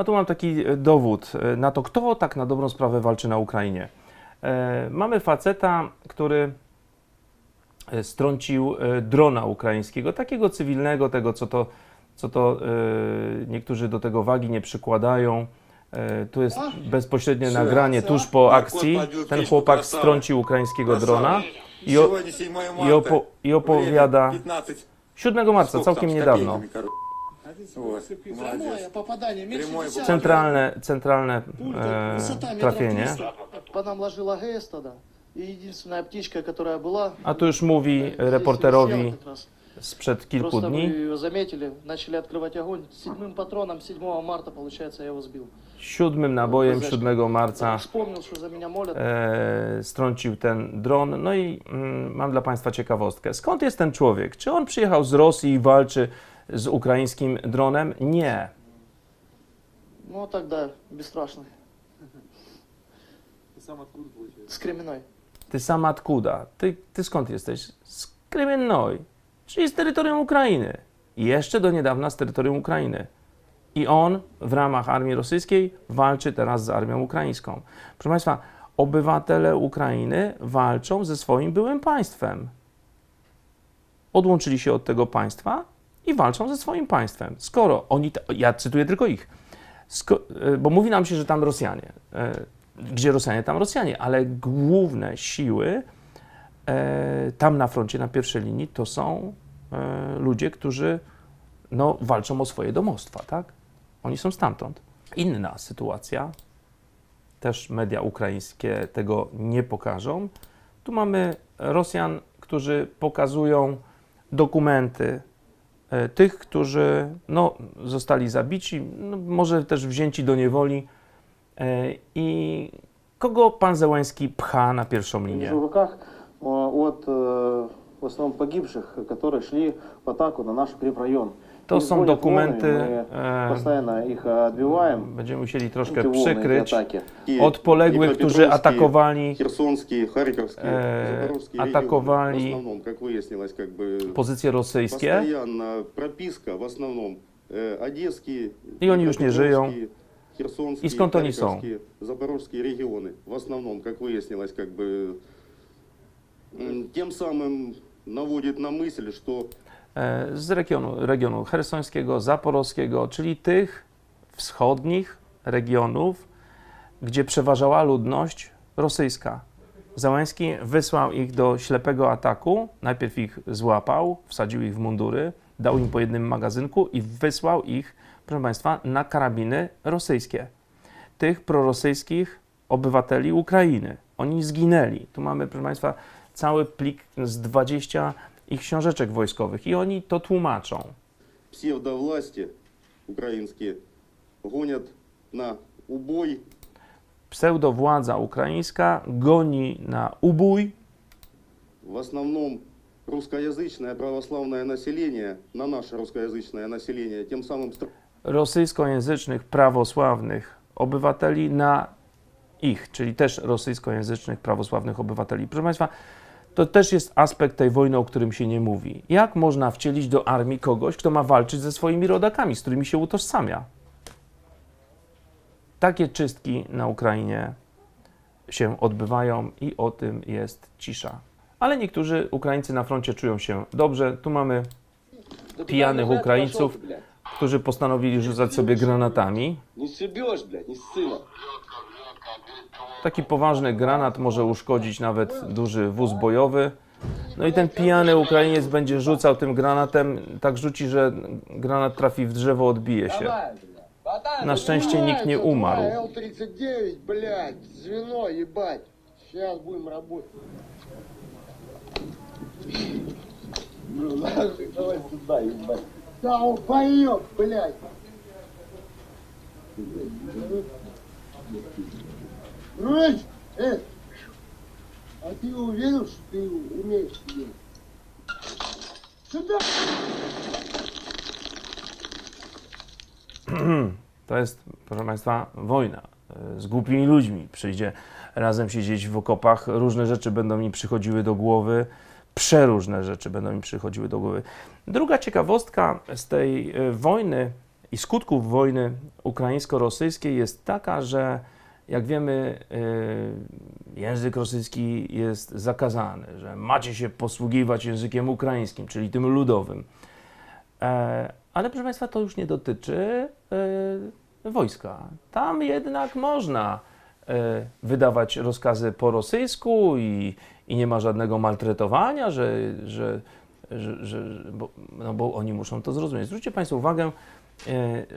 A tu mam taki e, dowód e, na to, kto tak na dobrą sprawę walczy na Ukrainie. E, mamy faceta, który strącił drona ukraińskiego, takiego cywilnego, tego co to, co to niektórzy do tego wagi nie przykładają. Tu jest bezpośrednie nagranie tuż po akcji. Ten chłopak strącił ukraińskiego drona i, o, i, opo, i opowiada 7 marca, całkiem niedawno. копейками, короче. Вот, Прямое молодец. попадание, меньше Прямое десятки. Centralne, centralne Пулька, e, высота метров trafienie. 300. По нам ложила ГС тогда. И единственная птичка, которая была... A tu już mówi здесь висела reporterowi как раз. sprzed kilku Просто мы dni. ее заметили, начали открывать огонь. Седьмым патроном 7 марта, получается, я его сбил. Siódmym nabojem 7 marca Вспомнил, что за меня молят. e, strącił ten dron. No i mm, mam dla Państwa ciekawostkę. Skąd jest ten człowiek? Czy on przyjechał z Rosji i walczy z ukraińskim dronem? Nie. Ну, тогда бесстрашный. С Кременной. Ty sama Tkuda. Ty, ty skąd jesteś? Z Krymiennoi, czyli z terytorium Ukrainy. I Jeszcze do niedawna z terytorium Ukrainy. I on w ramach armii rosyjskiej walczy teraz z armią ukraińską. Proszę Państwa, obywatele Ukrainy walczą ze swoim byłym państwem. Odłączyli się od tego państwa i walczą ze swoim państwem. Skoro oni, ja cytuję tylko ich, e, bo mówi nam się, że tam Rosjanie. E, Gdzie Rosjanie, tam Rosjanie, ale główne siły e, tam na froncie, na pierwszej linii, to są ludzie, którzy no, walczą o swoje domostwa, tak? Oni są stamtąd. Inna sytuacja, też media ukraińskie tego nie pokażą. Tu mamy Rosjan, którzy pokazują dokumenty tych, którzy no, zostali zabici, no, może też wzięci do niewoli. E, I kogo pan Zełański pcha na pierwszą linię? Вижу в руках э, от э, в основном погибших, которые шли в атаку на наш укрепрайон. To Их są гонят dokumenty, волнами, e, Мы постоянно их отбиваем. będziemy musieli troszkę эти волны, эти przykryć, атаки. od poległych, którzy atakowali Херсонские, Харьковские, Э, Запорожские атаковали- регионы. В основном, как выяснилось, как бы pozycje rosyjskie. постоянно прописка, в основном э, одесские, И они już nie żyją. Днепропетровские, Херсонские, И skąd oni są? Харьковские, Запорожские регионы. В основном, как выяснилось, как бы м, тем самым наводит на мысль, что e, z regionu, regionu hersońskiego, zaporowskiego, czyli tych wschodnich regionów, gdzie przeważała ludność rosyjska. Załęski wysłał ich do ślepego ataku. Najpierw ich złapał, wsadził ich w mundury, dał im po jednym magazynku i wysłał ich, proszę Państwa, na karabiny rosyjskie. Tych prorosyjskich obywateli Ukrainy. Oni zginęli. Tu mamy, proszę Państwa, cały plik z 20 ich książeczek wojskowych i oni to tłumaczą. псевдовласти украинские гонят на убой Pseudowładza ukraińska goni na ubój В основном русскоязычное православное население, на наше русскоязычное население, тем самым стр- rosyjskojęzycznych, prawosławnych obywateli na ich, czyli też rosyjskojęzycznych, prawosławnych obywateli. Proszę Państwa, to też jest aspekt tej wojny, o którym się nie mówi. Jak można wcielić do armii kogoś, kto ma walczyć ze swoimi rodakami, z którymi się utożsamia? Takie czystki na Ukrainie się odbywają i o tym jest cisza. Ale niektórzy Ukraińcy na froncie czują się dobrze. Tu mamy pijanych Ukraińców, którzy postanowili rzucać sobie granatami. Не сшибешь, блядь, не ссыла. Taki poważny granat może uszkodzić nawet duży wóz bojowy. No i ten pijany Ukrainiec będzie rzucał tym granatem, tak rzuci, że granat trafi w drzewo, odbije się. Na szczęście nikt nie umarł. Л-39, блядь, звено, ебать. Сейчас будем работать. Ну, нахуй, давай сюда, ебать. Да, он поёб, блядь. Рысь, э, а ты уверен, что ты умеешь сидеть? Сюда! To jest, proszę Państwa, wojna e, z głupimi ludźmi. Przyjdzie razem siedzieć w okopach, różne rzeczy będą mi przychodziły do głowy, przeróżne rzeczy będą mi przychodziły do głowy. Druga ciekawostka z tej e, wojny i skutków wojny ukraińsko-rosyjskiej jest taka, że jak wiemy, y, język rosyjski jest zakazany, że macie się posługiwać językiem ukraińskim, czyli tym ludowym. E, Ale proszę Państwa, to już nie dotyczy y, wojska. Tam jednak można y, wydawać rozkazy po rosyjsku i, i nie ma żadnego maltretowania, że, że, że, że bo, no bo oni muszą to zrozumieć. Zwróćcie Państwo uwagę,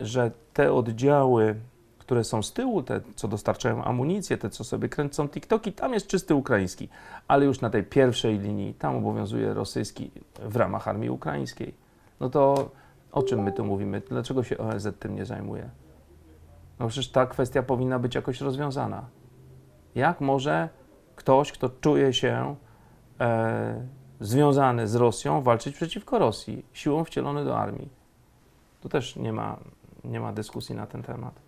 że te oddziały, które są z tyłu, te, co dostarczają amunicję, te, co sobie kręcą TikToki, tam jest czysty ukraiński, ale już na tej pierwszej linii, tam obowiązuje rosyjski w ramach armii ukraińskiej. No to o czym my tu mówimy? Dlaczego się ONZ tym nie zajmuje? No przecież ta kwestia powinna być jakoś rozwiązana. Jak może ktoś, kto czuje się e, związany z Rosją, walczyć przeciwko Rosji, siłą wcielony do armii? Tu też nie ma, nie ma dyskusji na ten temat.